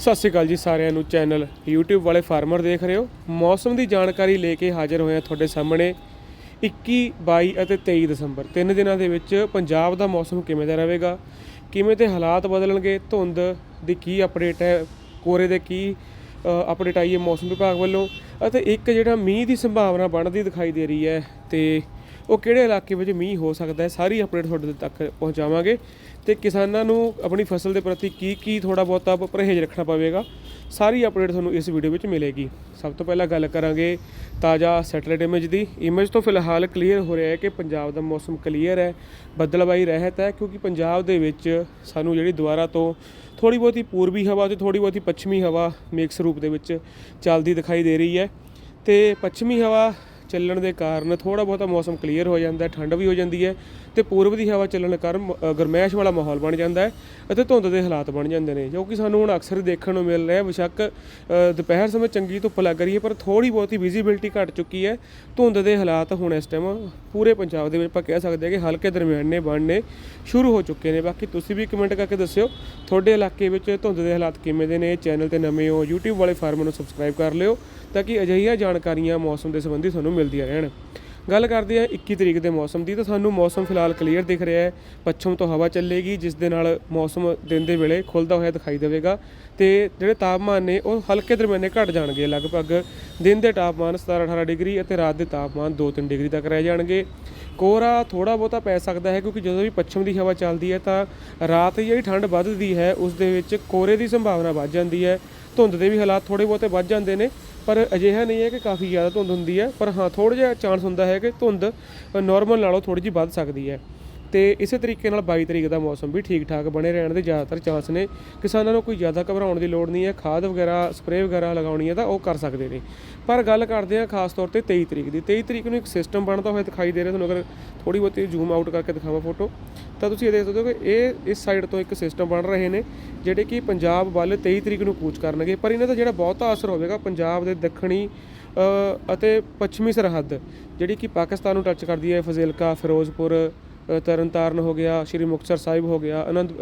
ਸਤਿ ਸ਼੍ਰੀ ਅਕਾਲ ਜੀ ਸਾਰਿਆਂ ਨੂੰ ਚੈਨਲ YouTube ਵਾਲੇ ਫਾਰਮਰ ਦੇਖ ਰਹੇ ਹੋ। ਮੌਸਮ ਦੀ ਜਾਣਕਾਰੀ ਲੈ ਕੇ ਹਾਜ਼ਰ ਹੋਇਆ ਤੁਹਾਡੇ ਸਾਹਮਣੇ 21 22 ਅਤੇ 23 ਦਸੰਬਰ। ਤਿੰਨ ਦਿਨਾਂ ਦੇ ਵਿੱਚ ਪੰਜਾਬ ਦਾ ਮੌਸਮ ਕਿਵੇਂ ਦਾ ਰਹੇਗਾ, ਕਿਵੇਂ ਤੇ ਹਾਲਾਤ ਬਦਲਣਗੇ, ਧੁੰਦ ਦੀ ਕੀ ਅਪਡੇਟ ਹੈ, ਕੋਰੇ ਦੇ ਕੀ ਅਪਡੇਟ ਆਈ ਹੈ ਮੌਸਮ ਵਿਭਾਗ ਵੱਲੋਂ ਅਤੇ ਇੱਕ ਜਿਹੜਾ ਮੀਂਹ ਦੀ ਸੰਭਾਵਨਾ ਬਣਦੀ ਦਿਖਾਈ ਦੇ ਰਹੀ ਹੈ ਤੇ ਉਹ ਕਿਹੜੇ ਇਲਾਕੇ ਵਿੱਚ ਮੀਂਹ ਹੋ ਸਕਦਾ ਹੈ, ਸਾਰੀ ਅਪਡੇਟ ਤੁਹਾਡੇ ਤੱਕ ਪਹੁੰਚਾਵਾਂਗੇ। ਤੇ ਕਿਸਾਨਾਂ ਨੂੰ ਆਪਣੀ ਫਸਲ ਦੇ ਪ੍ਰਤੀ ਕੀ ਕੀ ਥੋੜਾ ਬਹੁਤਾ ਪਰਹੇਜ਼ ਰੱਖਣਾ ਪਵੇਗਾ, ਸਾਰੀ ਅਪਡੇਟ ਤੁਹਾਨੂੰ ਇਸ ਵੀਡੀਓ ਵਿੱਚ ਮਿਲੇਗੀ। ਸਭ ਤੋਂ ਪਹਿਲਾਂ ਗੱਲ ਕਰਾਂਗੇ ਤਾਜ਼ਾ ਸੈਟਲਾਈਟ ਇਮੇਜ ਦੀ। ਇਮੇਜ ਤੋਂ ਫਿਲਹਾਲ ਕਲੀਅਰ ਹੋ ਰਿਹਾ ਹੈ ਕਿ ਪੰਜਾਬ ਦਾ ਮੌਸਮ ਕਲੀਅਰ ਹੈ ਬੱਦਲਬਾਈ ਰਹਿਤ ਹੈ, ਕਿਉਂਕਿ ਪੰਜਾਬ ਦੇ ਵਿੱਚ ਸਾਨੂੰ ਜਿਹੜੀ ਦੁਬਾਰਾ ਤੋਂ ਥੋੜੀ ਬਹੁਤੀ ਪੂਰਬੀ ਹਵਾ ਤੇ ਥੋੜੀ ਬਹੁਤੀ ਪੱਛਮੀ ਹਵਾ ਮਿਕਸ ਰੂਪ ਦੇ ਵਿੱਚ ਚੱਲਦੀ ਦਿਖਾਈ ਦੇ ਰਹੀ ਹੈ। ਤੇ ਪੱਛਮੀ ਹਵਾ ਚੱਲਣ ਦੇ ਕਾਰਨ ਥੋੜਾ ਬਹੁਤਾ ਮੌਸਮ ਕਲੀਅਰ ਹੋ ਜਾਂਦਾ ਹੈ, ਠੰਡ ਵੀ ਹੋ ਜਾਂਦੀ ਹੈ ਤੇ ਪੂਰਬ ਦੀ ਹਵਾ ਚੱਲਣ ਕਾਰਨ ਗਰਮੈਸ਼ ਵਾਲਾ ਮਾਹੌਲ ਬਣ ਜਾਂਦਾ ਹੈ ਅਤੇ ਧੁੰਦ ਦੇ ਹਾਲਾਤ ਬਣ ਜਾਂਦੇ ਨੇ, ਜੋ ਕਿ ਸਾਨੂੰ ਹੁਣ ਅਕਸਰ ਦੇਖਣ ਨੂੰ ਮਿਲ ਰਿਹਾ ਬੇਸ਼ੱਕ ਦੁਪਹਿਰ ਸਮੇਂ ਚੰਗੀ ਧੁੱਪ ਲੱਗ ਰਹੀ ਹੈ, ਪਰ ਥੋੜੀ ਬਹੁਤੀ ਵਿਜ਼ਿਬਿਲਟੀ ਘਟ ਚੁੱਕੀ ਹੈ। ਧੁੰਦ ਦੇ ਹਾਲਾਤ ਹੁਣ ਇਸ ਟਾਈਮ ਪੂਰੇ ਪੰਜਾਬ ਦੇ ਵਿੱਚ ਆਪਾਂ ਕਹਿ ਸਕਦੇ ਹਾਂ ਕਿ ਹਲਕੇ ਦਰਮਿਆਨੇ ਬਣਨੇ ਸ਼ੁਰੂ ਹੋ ਚੁੱਕੇ ਨੇ। ਬਾਕੀ ਤੁਸੀਂ ਵੀ ਕਮੈਂਟ ਕਰਕੇ ਦੱਸਿਓ, ਤੁਹਾਡੇ ਇਲਾਕੇ ਵਿੱਚ ਧੁੰਦ ਦੇ ਹਾਲਾਤ ਕਿਵੇਂ ਦੇ ਨੇ? ਚੈਨਲ ਤੇ ਨਵੇਂ ਹੋ, YouTube ਵਾਲੇ ਫਾਰਮ ਨੂੰ ਸਬਸਕ੍ਰਾਈਬ ਕਰ ਲਿਓ ਤਾਂ ਕਿ ਅਜਿਹੀਆਂ ਜਾਣਕਾਰੀਆਂ ਮੌਸਮ ਦੇ ਸੰਬੰਧੀ ਤੁਹਾਨੂੰ ਮਿਲਦੀਆਂ ਰਹਿਣ। ਗੱਲ ਕਰਦੇ ਆ 21 ਤਰੀਕ ਦੇ ਮੌਸਮ ਦੀ, ਤਾਂ ਸਾਨੂੰ ਮੌਸਮ ਫਿਲਹਾਲ ਕਲੀਅਰ ਦਿਖ ਰਿਹਾ ਹੈ। ਪੱਛਮ ਤੋਂ ਹਵਾ ਚੱਲੇਗੀ, ਜਿਸ ਦੇ ਨਾਲ ਮੌਸਮ ਦਿਨ ਦੇ ਵੇਲੇ ਖੁੱਲਦਾ ਹੋਇਆ ਦਿਖਾਈ ਦੇਵੇਗਾ। ਤੇ ਜਿਹੜੇ ਤਾਪਮਾਨ ਨੇ, ਉਹ ਹਲਕੇ ਦਰਮਿਆਨੇ ਘਟ ਜਾਣਗੇ। ਲਗਭਗ ਦਿਨ ਦੇ ਤਾਪਮਾਨ 17 18 ਡਿਗਰੀ ਅਤੇ ਰਾਤ ਦੇ ਤਾਪਮਾਨ 2-3 ਡਿਗਰੀ ਤੱਕ ਰਹਿ ਜਾਣਗੇ। ਕੋਹਰਾ ਥੋੜਾ ਬਹੁਤਾ ਪੈ ਸਕਦਾ ਹੈ, ਕਿਉਂਕਿ ਜਦੋਂ ਵੀ ਪੱਛਮ ਦੀ ਹਵਾ ਚੱਲਦੀ ਹੈ, ਤਾਂ ਰਾਤ ਜਿਹੜੀ ਠੰਡ ਵੱਧਦੀ ਹੈ, ਉਸ ਦੇ ਵਿੱਚ ਕੋਹਰੇ ਦੀ ਸੰਭਾਵਨਾ ਵੱਧ ਜਾਂਦੀ ਹੈ। ਧੁੰਦ ਦੇ ਵੀ ਹਾਲਾਤ ਥੋੜੇ ਬਹੁਤੇ ਵੱਧ ਜਾਂਦੇ ਨੇ ਪਰ ਅਜਿਹਾ ਨਹੀਂ ਹੈ ਕਿ ਕਾਫੀ ਜ਼ਿਆਦਾ ਧੁੰਦ ਹੁੰਦੀ ਹੈ, ਪਰ ਹਾਂ ਥੋੜਾ ਜਿਹਾ ਚਾਂਸ ਹੁੰਦਾ ਹੈ ਕਿ ਧੁੰਦ ਨਾਰਮਲ ਨਾਲੋਂ ਥੋੜੀ ਜਿਹੀ ਵੱਧ ਸਕਦੀ ਹੈ। ਤੇ ਇਸੇ ਤਰੀਕੇ ਨਾਲ 22 ਤਰੀਕ ਦਾ ਮੌਸਮ ਵੀ ਠੀਕ ਠਾਕ ਬਣੇ ਰਹਿਣ ਦੇ ਜ਼ਿਆਦਾਤਰ ਚਾਂਸ ਨੇ। ਕਿਸਾਨਾਂ ਨੂੰ ਕੋਈ ਜ਼ਿਆਦਾ ਘਬਰਾਉਣ ਦੀ ਲੋੜ ਨਹੀਂ ਹੈ। ਖਾਦ ਵਗੈਰਾ, ਸਪਰੇਅ ਵਗੈਰਾ ਲਗਾਉਣੀ ਹੈ ਤਾਂ ਉਹ ਕਰ ਸਕਦੇ ਨੇ। ਪਰ ਗੱਲ ਕਰਦੇ ਹਾਂ ਖਾਸ ਤੌਰ ਤੇ 23 ਤਰੀਕ ਦੀ। 23 ਤਰੀਕ ਨੂੰ ਇੱਕ ਸਿਸਟਮ ਬਣਦਾ ਹੋਇਆ ਦਿਖਾਈ ਦੇ ਰਿਹਾ। ਤੁਹਾਨੂੰ ਅਗਰ ਥੋੜੀ ਬਹੁਤੀ ਜ਼ੂਮ ਆਊਟ ਕਰਕੇ ਦਿਖਾਵਾਂ ਫੋਟੋ ਤਾਂ ਤੁਸੀਂ ਇਹ ਦੇਖ ਸਕਦੇ ਹੋ ਕਿ ਇਹ ਇਸ ਸਾਈਡ ਤੋਂ ਇੱਕ ਸਿਸਟਮ ਬਣ ਰਹੇ ਨੇ, ਜਿਹੜੇ ਕਿ ਪੰਜਾਬ ਵੱਲ 23 ਤਰੀਕ ਨੂੰ ਕੂਚ ਕਰਨਗੇ। ਪਰ ਇਹਨਾਂ ਦਾ ਜਿਹੜਾ ਬਹੁਤਾ ਅਸਰ ਹੋਵੇਗਾ, ਪੰਜਾਬ ਦੇ ਦੱਖਣੀ ਅਤੇ ਪੱਛਮੀ ਸਰਹੱਦ, ਜਿਹੜੀ ਕਿ ਪਾਕਿਸਤਾਨ ਨੂੰ ਟੱਚ ਕਰਦੀ ਹੈ, ਫਜ਼ਿਲਕਾ, ਫਿਰੋਜ਼ਪੁਰ ਤਰਨਤਾਰਨ ਹੋ ਗਿਆ, ਸ਼੍ਰੀ ਮੁਕਤਸਰ ਸਾਹਿਬ ਹੋ ਗਿਆ, ਅਨੰਦ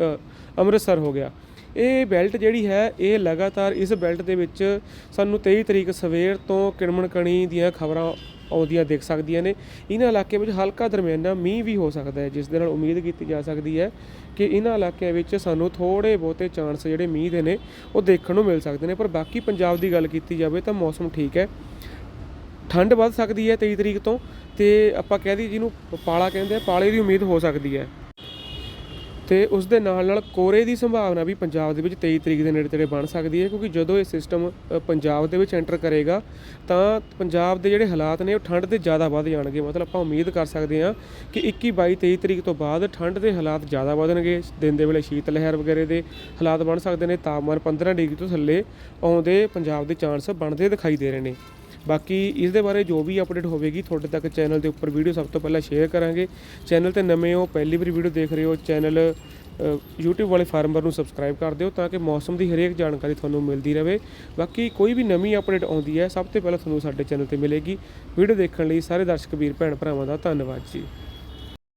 ਅੰਮ੍ਰਿਤਸਰ ਹੋ ਗਿਆ। ਇਹ ਬੈਲਟ ਜਿਹੜੀ ਹੈ, ਇਹ ਲਗਾਤਾਰ ਇਸ ਬੈਲਟ ਦੇ ਵਿੱਚ ਸਾਨੂੰ 23 ਤਰੀਕ ਸਵੇਰ ਤੋਂ ਕਿਣਮਣਕਣੀ ਦੀਆਂ ਖਬਰਾਂ ਆਉਂਦੀਆਂ ਦੇਖ ਸਕਦੀਆਂ ਨੇ। ਇਹਨਾਂ ਇਲਾਕੇ ਵਿੱਚ ਹਲਕਾ ਦਰਮਿਆਨਾ ਮੀਂਹ ਵੀ ਹੋ ਸਕਦਾ ਹੈ, ਜਿਸ ਦੇ ਨਾਲ ਉਮੀਦ ਕੀਤੀ ਜਾ ਸਕਦੀ ਹੈ ਕਿ ਇਹਨਾਂ ਇਲਾਕਿਆਂ ਵਿੱਚ ਸਾਨੂੰ ਥੋੜੇ ਬਹੁਤੇ ਚਾਂਸ ਜਿਹੜੇ ਮੀਂਹ ਦੇ ਨੇ, ਉਹ ਦੇਖਣ ਨੂੰ ਮਿਲ ਸਕਦੇ ਨੇ। ਪਰ ਬਾਕੀ ਪੰਜਾਬ ਦੀ ਗੱਲ ਕੀਤੀ ਜਾਵੇ ਤਾਂ ਮੌਸਮ ਠੀਕ ਹੈ। ਠੰਡ ਵੱਧ ਸਕਦੀ ਹੈ 23 ਤਰੀਕ ਤੋਂ ਤੇ ਆਪਾਂ ਕਹਿ ਦਈਏ ਜਿਹਨੂੰ ਪਾਲਾ ਕਹਿੰਦੇ ਆ, ਪਾਲੇ ਦੀ ਉਮੀਦ ਹੋ ਸਕਦੀ ਹੈ। ਤੇ ਉਸ ਦੇ ਨਾਲ ਨਾਲ ਕੋਰੇ ਦੀ ਸੰਭਾਵਨਾ ਵੀ ਪੰਜਾਬ ਦੇ ਵਿੱਚ 23 ਤਰੀਕ ਦੇ ਨੇੜੇ ਤੇੜੇ ਬਣ ਸਕਦੀ ਹੈ, ਕਿਉਂਕਿ ਜਦੋਂ ਇਹ ਸਿਸਟਮ ਪੰਜਾਬ ਦੇ ਵਿੱਚ ਐਂਟਰ ਕਰੇਗਾ, ਤਾਂ ਪੰਜਾਬ ਦੇ ਜਿਹੜੇ ਹਾਲਾਤ ਨੇ ਉਹ ਠੰਡ ਦੇ ਜ਼ਿਆਦਾ ਵੱਧ ਜਾਣਗੇ। ਮਤਲਬ ਆਪਾਂ ਉਮੀਦ ਕਰ ਸਕਦੇ ਹਾਂ ਕਿ 21 22 23 ਤਰੀਕ ਤੋਂ ਬਾਅਦ ਠੰਡ ਦੇ ਹਾਲਾਤ ਜ਼ਿਆਦਾ ਵਧਣਗੇ। ਦਿਨ ਦੇ ਵੇਲੇ ਸ਼ੀਤ ਲਹਿਰ ਵਗੈਰੇ ਦੇ ਹਾਲਾਤ ਬਣ ਸਕਦੇ ਨੇ, ਤਾਪਮਾਨ 15 ਡਿਗਰੀ ਤੋਂ ਥੱਲੇ ਆਉਂਦੇ ਪੰਜਾਬ ਦੇ ਚਾਂਸ ਬਣਦੇ ਦਿਖਾਈ ਦੇ ਰਹੇ ਨੇ। ਬਾਕੀ ਇਸ ਦੇ ਬਾਰੇ ਜੋ ਵੀ ਅਪਡੇਟ ਹੋਵੇਗੀ ਤੁਹਾਡੇ ਤੱਕ ਚੈਨਲ ਦੇ ਉੱਪਰ ਵੀਡੀਓ ਸਭ ਤੋਂ ਪਹਿਲਾਂ ਸ਼ੇਅਰ ਕਰਾਂਗੇ। ਚੈਨਲ ਤੇ ਨਵੇਂ ਹੋ ਪਹਿਲੀ ਵਾਰੀ ਵੀਡੀਓ ਦੇਖ ਰਹੇ ਹੋ ਚੈਨਲ ਅ, YouTube ਵਾਲੇ ਫਾਰਮਰ ਨੂੰ ਸਬਸਕ੍ਰਾਈਬ ਕਰ ਦਿਓ ਤਾਂ ਕਿ ਮੌਸਮ ਦੀ ਹਰੇਕ ਜਾਣਕਾਰੀ ਤੁਹਾਨੂੰ ਮਿਲਦੀ ਰਹੇ। ਬਾਕੀ ਕੋਈ ਵੀ ਨਵੀਂ ਅਪਡੇਟ ਆਉਂਦੀ ਹੈ ਸਭ ਤੋਂ ਪਹਿਲਾਂ ਤੁਹਾਨੂੰ ਸਾਡੇ ਚੈਨਲ ਤੇ ਮਿਲੇਗੀ। ਵੀਡੀਓ ਦੇਖਣ ਲਈ ਸਾਰੇ ਦਰਸ਼ਕ ਵੀਰ ਭੈਣ ਭਰਾਵਾਂ ਦਾ ਧੰਨਵਾਦ ਜੀ।